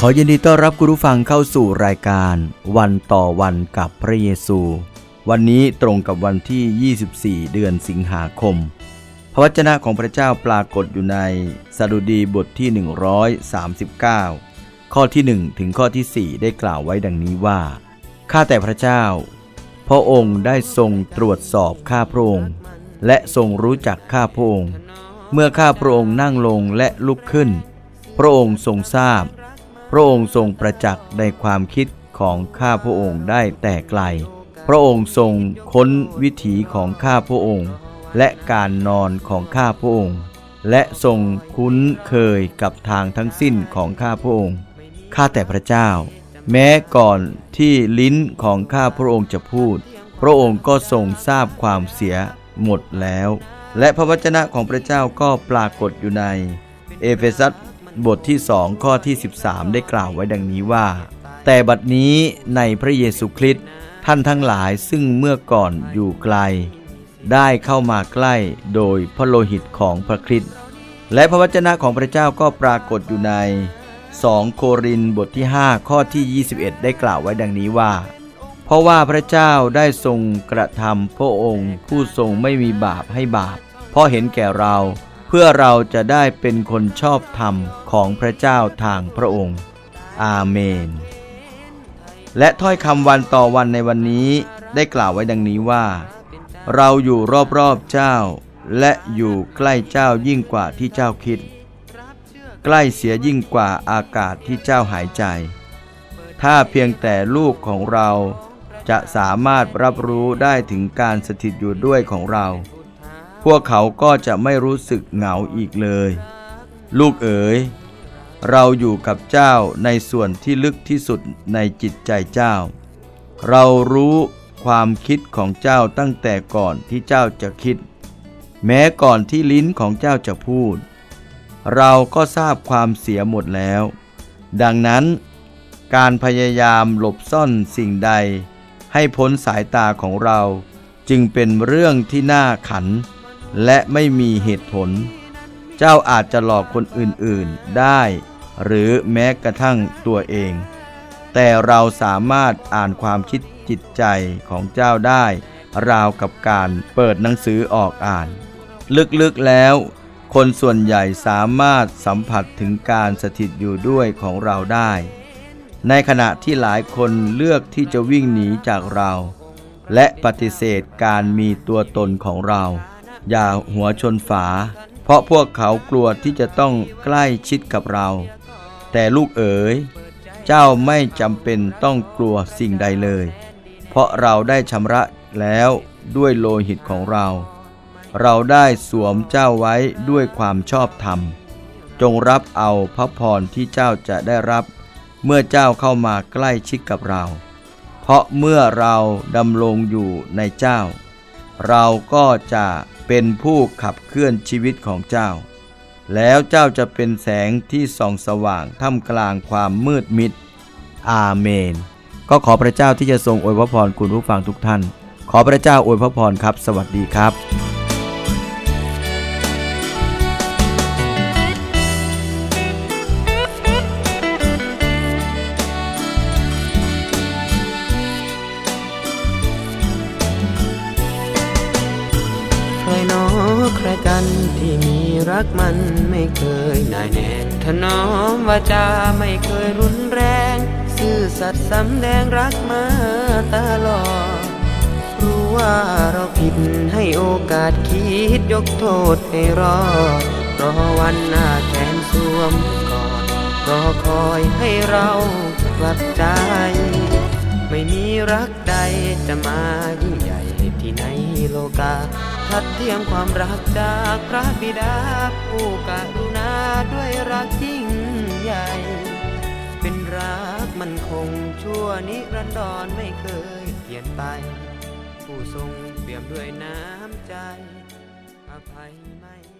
ขอยินดีต้อนรับคุณผู้ฟังเข้าสู่รายการ วันต่อวันกับพระเยซู วันนี้ตรงกับวันที่ 24 เดือนสิงหาคม พระวจนะของพระเจ้าปรากฏอยู่ในสดุดีบทที่ 139 ข้อที่ 1 ถึงข้อที่ 4 ได้กล่าวไว้ดังนี้ว่า ข้าแต่พระเจ้า พระองค์ได้ทรงตรวจสอบข้าพระองค์และทรงรู้จักข้าพระองค์ เมื่อข้าพระองค์นั่งลงและลุกขึ้น พระองค์ทรงทราบ พระองค์ทรงประจักษ์ในความคิดของข้าพระองค์ได้แต่ไกล พระองค์ทรงค้นวิถีของข้าพระองค์ และการนอนของข้าพระองค์ และทรงคุ้นเคยกับทางทั้งสิ้นของข้าพระองค์ ข้าแต่พระเจ้า แม้ก่อนที่ลิ้นของข้าพระองค์จะพูด พระองค์ก็ทรงทราบความเสียหมดแล้ว และพระวจนะของพระเจ้าก็ปรากฏอยู่ใน เอเฟซัส บทที่สองข้อที่ 13 ได้กล่าวไว้ดังนี้ว่า แต่บัดนี้ในพระเยซูคริสต์ท่านทั้งหลายซึ่งเมื่อก่อนอยู่ไกล ได้เข้ามาใกล้โดยพระโลหิตของพระคริสต์และพระวจนะของพระเจ้าก็ปรากฏอยู่ใน 2 โครินธ์บทที่ 5 ข้อที่ 21 ได้กล่าวไว้ดังนี้ว่า เพราะว่าพระเจ้าได้ทรงกระทำพระองค์ผู้ทรงไม่มีบาปให้บาปเพราะเห็นแก่เรา เพื่อเราจะได้เป็นคนชอบธรรมของพระเจ้าทางพระองค์ อาเมน และถ้อยคำวันต่อวันในวันนี้ได้กล่าวไว้ดังนี้ว่า เราอยู่รอบๆเจ้า และอยู่ใกล้เจ้ายิ่งกว่าที่เจ้าคิด ใกล้เสียยิ่งกว่าอากาศที่เจ้าหายใจ ถ้าเพียงแต่ลูกของเราจะสามารถรับรู้ได้ถึงการสถิตอยู่ด้วยของเรา พวกเขาก็จะไม่รู้สึกเหงาอีกเลย ลูกเอ๋ย เราอยู่กับเจ้าในส่วนที่ลึกที่สุดในจิตใจเจ้า เรารู้ความคิดของเจ้าตั้งแต่ก่อนที่เจ้าจะคิด แม้ก่อนที่ลิ้นของเจ้าจะพูด เราก็ทราบความเสียหมดแล้ว ดังนั้น การพยายามหลบซ่อนสิ่งใด ให้พ้นสายตาของเราจึงเป็นเรื่องที่น่าขัน และไม่มีเหตุผล เจ้าอาจจะหลอกคนอื่นๆได้ หรือแม้กระทั่งตัวเอง แต่เราสามารถอ่านความคิดจิตใจของเจ้าได้ ราวกับการเปิดหนังสือออกอ่าน ลึกๆแล้ว คนส่วนใหญ่สามารถสัมผัสถึงการสถิตอยู่ด้วยของเราได้ ในขณะที่หลายคนเลือกที่จะวิ่งหนีจากเรา และปฏิเสธการมีตัวตนของเรา อย่าหัวชนฝา เพราะพวกเขากลัวที่จะต้องใกล้ชิดกับเรา แต่ลูกเอ๋ย เจ้าไม่จำเป็นต้องกลัวสิ่งใดเลย เพราะเราได้ชำระแล้วด้วยโลหิตของเรา เราได้สวมเจ้าไว้ด้วยความชอบธรรม จงรับเอาพระพรที่เจ้าจะได้รับ เมื่อเจ้าเข้ามาใกล้ชิดกับเรา เพราะเมื่อเราดำรงอยู่ในเจ้า เราก็จะเป็นผู้ขับเคลื่อนชีวิตของเจ้า แล้วเจ้าจะเป็นแสงที่ส่องสว่างท่ามกลางความมืดมิด อาเมน ก็ขอพระเจ้าที่จะทรงอวยพระพรคุณผู้ฟังทุกท่าน ขอพระเจ้าอวยพระพรครับ สวัสดีครับ ใครกันที่มีรักมันไม่เคยนายแน่ถนอมวาจาไม่เคยรุนแรง ซื่อสัตย์สำแดงรักมาตลอด รู้ว่าเราผิดให้โอกาสคิดยกโทษให้รอดรอวันหน้าแขนสวมกอดรอคอยให้เรากลับใจ ไม่มีรักใดจะมายิ่งใหญ่ที่ในโลกา ทัดเทียมความรักจากพระบิดาผู้กรุณาด้วยรักยิ่งใหญ่ เป็นรักมันคงชั่วนิรันดรไม่เคยเปลี่ยนไป ผู้ทรงเปี่ยมด้วยน้ำใจ อภัยไม่